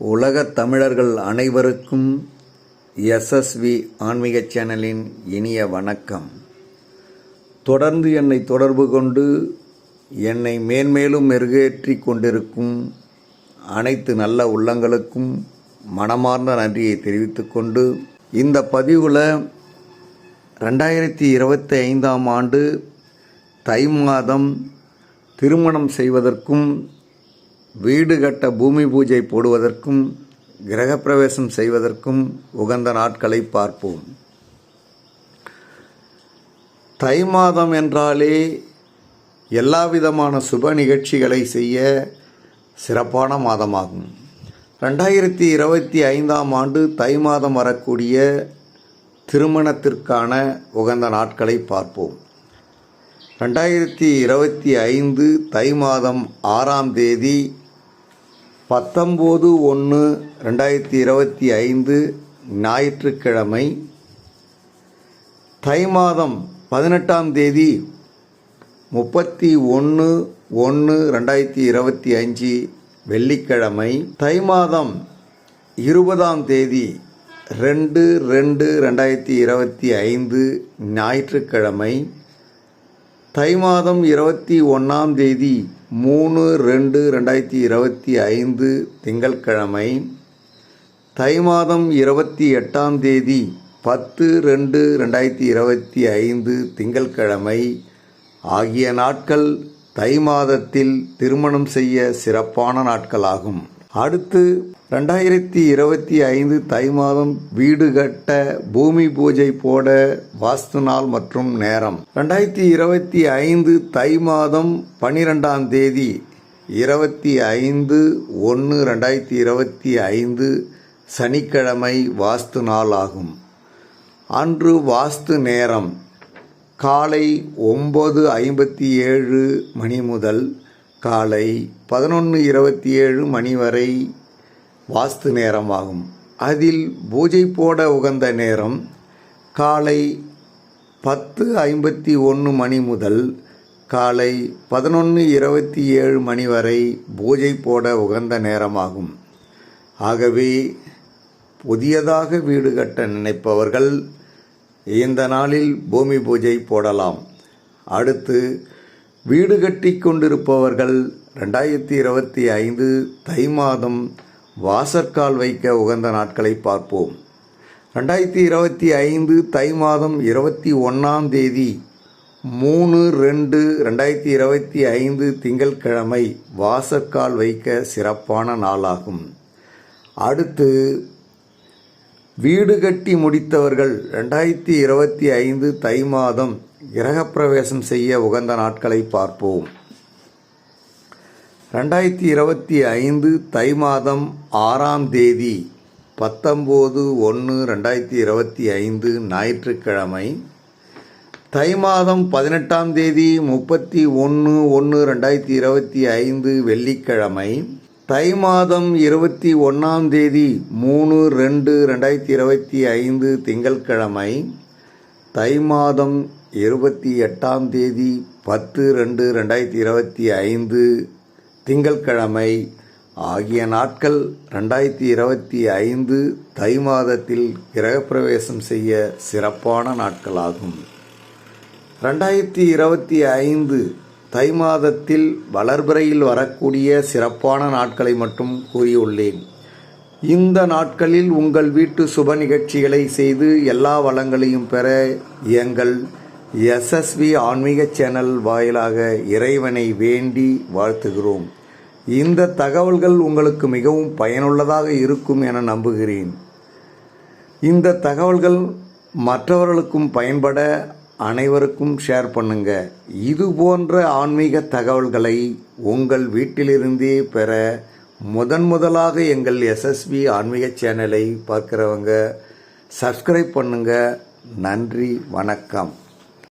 உலகத் தமிழர்கள் அனைவருக்கும் எஸ்எஸ்வி ஆன்மீக சேனலின் இனிய வணக்கம். தொடர்ந்து என்னை தொடர்பு கொண்டு என்னை மேன்மேலும் மெருகேற்றி கொண்டிருக்கும் அனைத்து நல்ல உள்ளங்களுக்கும் மனமார்ந்த நன்றியை தெரிவித்துக்கொண்டு இந்த பதிவில் ரெண்டாயிரத்தி இருபத்தி ஐந்தாம் ஆண்டு தை மாதம் திருமணம் செய்வதற்கும் வீடு கட்ட பூமி பூஜை போடுவதற்கும் கிரகப்பிரவேசம் செய்வதற்கும் உகந்த நாட்களை பார்ப்போம். தை மாதம் என்றாலே எல்லா விதமான சுப நிகழ்ச்சிகளை செய்ய சிறப்பான மாதமாகும். ரெண்டாயிரத்தி இருபத்தி ஐந்தாம் ஆண்டு தை மாதம் வரக்கூடிய திருமணத்திற்கான உகந்த நாட்களை பார்ப்போம். ரெண்டாயிரத்தி இருபத்தி ஐந்து தை மாதம் ஆறாம் தேதி பத்தொம்போது ஒன்று ரெண்டாயிரத்தி இருபத்தி ஐந்து ஞாயிற்றுக்கிழமை தை மாதம் பதினெட்டாம் தேதி முப்பத்தி ஒன்று ஒன்று ரெண்டாயிரத்தி இருபத்தி அஞ்சு வெள்ளிக்கிழமை தை மாதம் இருபதாம் தேதி ரெண்டு ரெண்டு ரெண்டாயிரத்தி இருபத்தி ஐந்து ஞாயிற்றுக்கிழமை தை மாதம் இருபத்தி ஒன்றாம் தேதி மூணு ரெண்டு ரெண்டாயிரத்தி இருபத்தி ஐந்து திங்கட்கிழமை தை மாதம் இருபத்தி எட்டாம் தேதி பத்து ரெண்டு ரெண்டாயிரத்தி இருபத்தி ஐந்து திங்கட்கிழமை ஆகிய நாட்கள் தை மாதத்தில் திருமணம் செய்ய சிறப்பான நாட்களாகும். அடுத்து ரெண்டாயிரத்தி இருபத்தி ஐந்து தை மாதம் வீடு கட்ட பூமி பூஜை போட வாஸ்து நாள் மற்றும் நேரம். ரெண்டாயிரத்தி இருபத்தி ஐந்து தை மாதம் பனிரெண்டாம் தேதி இருபத்தி ஐந்து ஒன்று ரெண்டாயிரத்தி இருபத்தி ஐந்து சனிக்கிழமை வாஸ்து நாள் ஆகும். அன்று வாஸ்து நேரம் காலை ஒம்பது ஐம்பத்தி ஏழு மணி முதல் காலை பதினொன்று இருபத்தி ஏழு மணி வரை வாஸ்து நேரமாகும் அதில் பூஜை போட உகந்த நேரம் காலை பத்து ஐம்பத்தி ஒன்று மணி முதல் காலை பதினொன்று இருபத்தி ஏழு மணி வரை பூஜை போட உகந்த நேரமாகும். ஆகவே புதியதாக வீடு கட்ட நினைப்பவர்கள் இந்த நாளில் பூமி பூஜை போடலாம். அடுத்து வீடு கட்டி கொண்டிருப்பவர்கள் ரெண்டாயிரத்தி இருபத்தி ஐந்து தை மாதம் வாசற்கால் வைக்க உகந்த நாட்களை பார்ப்போம். ரெண்டாயிரத்தி இருபத்தி ஐந்து தை மாதம் இருபத்தி ஒன்றாம் தேதி மூணு ரெண்டு ரெண்டாயிரத்தி இருபத்தி ஐந்து திங்கட்கிழமை வாசற்கால் வைக்க சிறப்பான நாளாகும். அடுத்து வீடு கட்டி முடித்தவர்கள் ரெண்டாயிரத்தி இருபத்தி ஐந்து தை மாதம் கிரகப்பிரவேசம் செய்ய உகந்த நாட்களை பார்ப்போம். ரெண்டாயிரத்தி இருபத்தி ஐந்து தை மாதம் ஆறாம் தேதி பத்தொம்போது ஒன்று ரெண்டாயிரத்தி இருபத்தி ஐந்து ஞாயிற்றுக்கிழமை. தை மாதம் பதினெட்டாம் தேதி முப்பத்தி ஒன்று ஒன்று ரெண்டாயிரத்தி இருபத்தி ஐந்து வெள்ளிக்கிழமை. தை மாதம் இருபத்தி ஒன்றாம் தேதி மூணு ரெண்டு ரெண்டாயிரத்தி இருபத்தி ஐந்து திங்கட்கிழமை தை மாதம் இருபத்தி எட்டாம் தேதி பத்து ரெண்டு ரெண்டாயிரத்தி இருபத்தி ஐந்து திங்கட்கிழமை ஆகிய நாட்கள் ரெண்டாயிரத்தி இருபத்தி ஐந்து தை மாதத்தில் கிரகப்பிரவேசம் செய்ய சிறப்பான நாட்களாகும். ரெண்டாயிரத்தி இருபத்தி ஐந்து தை மாதத்தில் வளர்பிறையில் வரக்கூடிய சிறப்பான நாட்களை மட்டும் கூறியுள்ளேன். இந்த நாட்களில் உங்கள் வீட்டு சுப நிகழ்ச்சிகளை செய்து எல்லா வளங்களையும் பெற எங்கள் எஸ்எஸ்வி ஆன்மீக சேனல் வாயிலாக இறைவனை வேண்டி வாழ்த்துகிறோம். இந்த தகவல்கள் உங்களுக்கு மிகவும் பயனுள்ளதாக இருக்கும் என நம்புகிறேன். இந்த தகவல்கள் மற்றவர்களுக்கும் பயன்பட அனைவருக்கும் ஷேர் பண்ணுங்க. இது போன்ற ஆன்மீக தகவல்களை உங்கள் வீட்டிலிருந்தே பெற முதன் முதலாக எங்கள் எஸ்எஸ்பி ஆன்மீக சேனலை பார்க்குறவங்க சப்ஸ்கிரைப் பண்ணுங்க. நன்றி வணக்கம்.